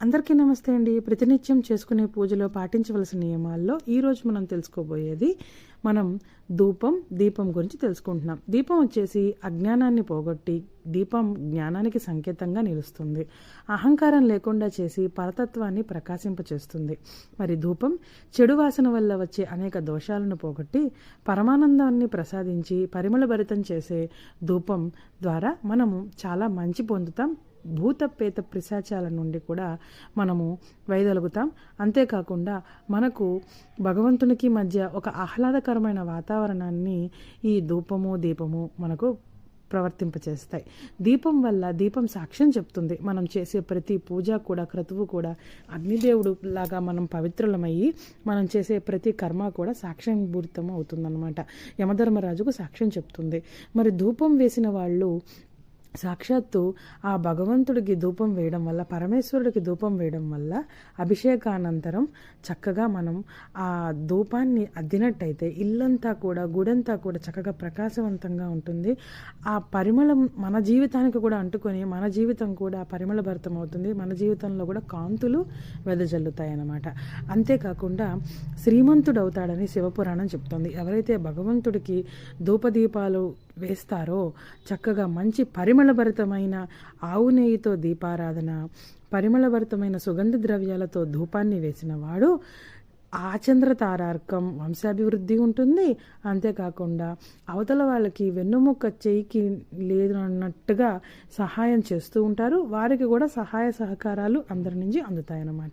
అందరికీ నమస్తే అండి. ప్రతినిత్యం చేసుకునే పూజలో పాటించవలసిన నియమాల్లో ఈరోజు మనం తెలుసుకోబోయేది మనం ధూపం దీపం గురించి తెలుసుకుంటున్నాం. దీపం వచ్చేసి అజ్ఞానాన్ని పోగొట్టి దీపం జ్ఞానానికి సంకేతంగా నిలుస్తుంది. అహంకారం లేకుండా చేసి పరతత్వాన్ని ప్రకాశింపచేస్తుంది. మరి ధూపం చెడు వాసన వల్ల వచ్చే అనేక దోషాలను పోగొట్టి పరమానందాన్ని ప్రసాదించి పరిమళభరితం చేసే ధూపం ద్వారా మనము చాలా మంచి పొందుతాం. భూతపేత పిశాచాల నుండి కూడా మనము వైదొలుగుతాం. అంతేకాకుండా మనకు భగవంతునికి మధ్య ఒక ఆహ్లాదకరమైన వాతావరణాన్ని ఈ ధూపము దీపము మనకు ప్రవర్తింపచేస్తాయి. దీపం వల్ల దీపం సాక్ష్యం చెప్తుంది. మనం చేసే ప్రతి పూజ కూడా క్రతువు కూడా అగ్నిదేవుడు లాగా మనం పవిత్రులమయ్యి మనం చేసే ప్రతి కర్మ కూడా సాక్ష్యంభూరితం అవుతుందన్నమాట. యమధర్మరాజుకు సాక్ష్యం చెప్తుంది. మరి ధూపం వేసిన వాళ్ళు సాక్షాత్తు ఆ భగవంతుడికి ధూపం వేయడం వల్ల పరమేశ్వరుడికి ధూపం వేయడం వల్ల అభిషేకానంతరం చక్కగా మనం ఆ ధూపాన్ని అద్దినట్టయితే ఇల్లంతా కూడా గుడంతా కూడా చక్కగా ప్రకాశవంతంగా ఉంటుంది. ఆ పరిమళం మన జీవితానికి కూడా అంటుకొని మన జీవితం కూడా పరిమళభరితం అవుతుంది. మన జీవితంలో కూడా కాంతులు వెదజల్లుతాయి అన్నమాట అంతేకాకుండా శ్రీమంతుడు అవుతాడని శివపురాణం చెప్తుంది. ఎవరైతే భగవంతుడికి ధూపదీపాలు వేస్తారో చక్కగా మంచి పరిమళభరితమైన ఆవు నెయ్యితో దీపారాధన పరిమళభరితమైన సుగంధ ద్రవ్యాలతో ధూపాన్ని వేసిన వాడు ఆచంద్ర తారార్కం వంశాభివృద్ధి ఉంటుంది. అంతేకాకుండా అవతల వాళ్ళకి వెన్నుముక్క చేయికి లేదు అన్నట్టుగా సహాయం చేస్తూ ఉంటారు. వారికి కూడా సహాయ సహకారాలు అందరి నుంచి అందుతాయన్నమాట.